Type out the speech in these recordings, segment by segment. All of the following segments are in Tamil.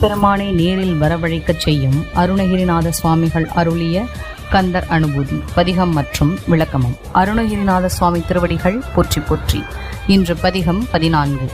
பெருமானை நேரில் வரவழைக்கச் செய்யும் அருணகிரிநாத சுவாமிகள் அருளிய கந்தர் அனுபூதி பதிகம் மற்றும் விளக்கமும். அருணகிரிநாத சுவாமி திருவடிகள் போற்றி போற்றி. இன்று பதிகம் பதினான்கு.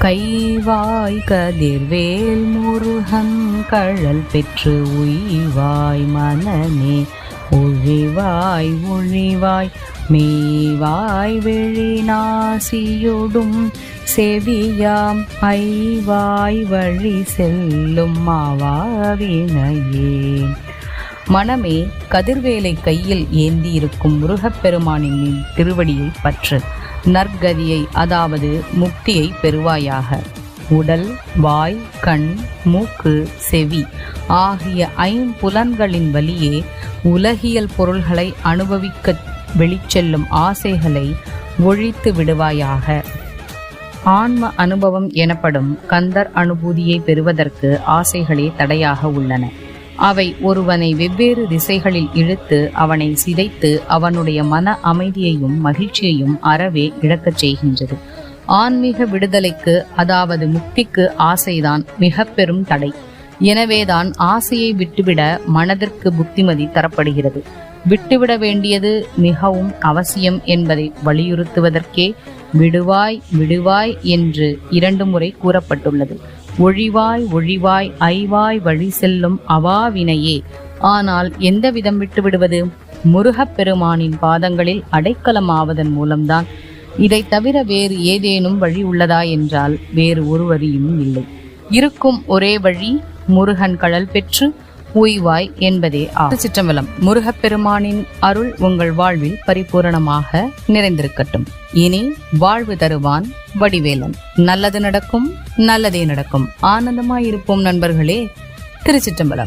கைவாய் கதிர்வேல் முருகன் கழல் பெற்று உய்வாய் மனமே. ஒழிவாய் ஒழிவாய் மேவாய் வெளிநாசியொடும் செவியாம் ஐவாய் வழி செல்லும் மாவாவினையே. மனமே கதிர்வேலை கையில் ஏந்தியிருக்கும் முருகப்பெருமானின் திருவடியை பற்று. நற்கதியை அதாவது முக்தியை பெறுவாயாக. உடல் வாய் கண் மூக்கு செவி ஆகிய ஐம்புலன்களின் வழியே உலகியல் பொருள்களை அனுபவிக்க வெளிச்செல்லும் ஆசைகளை ஒழித்து விடுவாயாக. ஆன்ம அனுபவம் எனப்படும் கந்தர் அனுபூதியை பெறுவதற்கு ஆசைகளே தடையாக உள்ளன. அவை ஒருவனை வெவ்வேறு திசைகளில் இழுத்து அவனை சிதைத்து அவனுடைய மன அமைதியையும் மகிழ்ச்சியையும் அறவே இழக்கச் செய்கின்றது. ஆன்மீக விடுதலைக்கு அதாவது முக்திக்கு ஆசைதான் மிக பெரும் தடை. எனவேதான் ஆசையை விட்டுவிட மனதிற்கு புத்திமதி தரப்படுகிறது. விட்டுவிட வேண்டியது மிகவும் அவசியம் என்பதை வலியுறுத்துவதற்கே விடுவாய் விடுவாய் என்று இரண்டு முறை கூறப்பட்டுள்ளது. ஒழிவாய் ஒழிவாய் ஐவாய் வழி செல்லும் அவாவினையே. ஆனால் எந்த விதம் விட்டுவிடுவது? முருகப்பெருமானின் முருகப் பெருமானின் பாதங்களில் அடைக்கலமாவதன் மூலம்தான். இதை தவிர வேறு ஏதேனும் வழி உள்ளதா என்றால் வேறு ஒரு வழியும் இல்லை. இருக்கும் ஒரே வழி முருகன் கடல் பெற்று உய்வாய் என்பதே ஆகும். சிற்றம்பலம் முருகப்பெருமானின் அருள் உங்கள் வாழ்வில் பரிபூரணமாக நிறைந்திருக்கட்டும். இனி வாழ்வு தருவான் வடிவேலன். நல்லது நடக்கும் நல்லதே நடக்கும். ஆனந்தமாயிருப்போம் நண்பர்களே திருச்சிற்றம்பலம்.